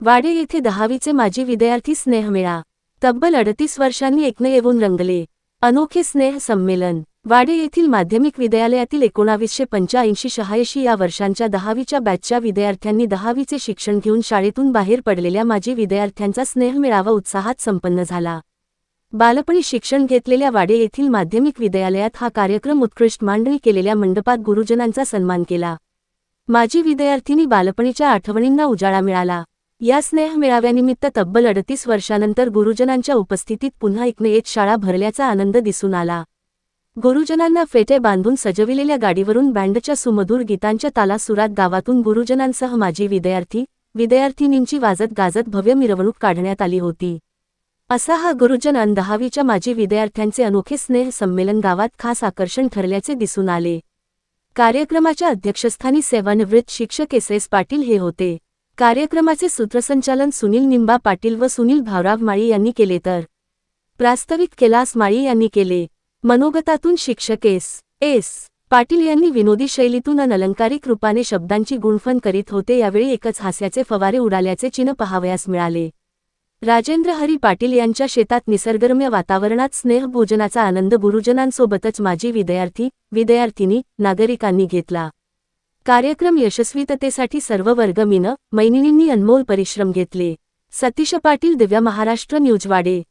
वाडे येथे दहावीचे माजी विद्यार्थी स्नेहमेळा तब्बल अडतीस वर्षांनी एकने येऊन रंगले. अनोखे स्नेह संमेलन. वाडे येथील माध्यमिक विद्यालयातील एकोणावीसशे पंच्याऐंशी शहाऐंशी या वर्षांच्या दहावीच्या बॅचच्या विद्यार्थ्यांनी दहावीचे शिक्षण घेऊन शाळेतून बाहेर पडलेल्या माजी विद्यार्थ्यांचा स्नेह मिळावा उत्साहात संपन्न झाला. बालपणी शिक्षण घेतलेल्या वाडे येथील माध्यमिक विद्यालयात हा कार्यक्रम उत्कृष्ट मांडणी केलेल्या मंडपात गुरुजनांचा सन्मान केला. माजी विद्यार्थिनी बालपणीच्या आठवणींना उजाळा मिळाला. या स्नेह मेळाव्यानिमित्त तब्बल अडतीस वर्षानंतर गुरुजनांच्या उपस्थितीत पुन्हा एकने शाळा भरल्याचा आनंद दिसून आला. गुरुजनांना फेटे बांधून सजविलेल्या गाडीवरून बँडच्या सुमधूर गीतांच्या तालासुरात गावातून गुरुजनांसह माजी विद्यार्थी विद्यार्थिनींची वाजत गाजत भव्य मिरवणूक काढण्यात आली होती. असा हा गुरुजन दहावीच्या माजी विद्यार्थ्यांचे अनोखे स्नेह संमेलन गावात खास आकर्षण ठरल्याचे दिसून आले. कार्यक्रमाच्या अध्यक्षस्थानी सेवानिवृत्त शिक्षक एस एस पाटील हे होते. कार्यक्रमाचे सूत्रसंचालन सुनील निंबा पाटील व सुनील भावराव माळी यांनी केले तर. प्रास्ताविक कैलास माळी यांनी केले. मनोगतातून शिक्षक एस. एस. पाटील यांनी विनोदी शैलीतून अनलंकारिक रूपाने शब्दांची गुणफण करीत होते यावेळी एकच हास्याचे फवारे उडाल्याचे चिन्ह पहावयास मिळाले. राजेंद्र हरी पाटील यांच्या शेतात निसर्गरम्य वातावरणात स्नेहभोजनाचा आनंद गुरुजनांसोबतच माजी विद्यार्थी विद्यार्थिनी नागरिकांनी घेतला. कार्यक्रम यशस्वीततेसाठी सर्व वर्गमिनं मैनिनींनी अनमोल परिश्रम घेतले. सतीश पाटील दिव्या महाराष्ट्र न्यूजवाडे.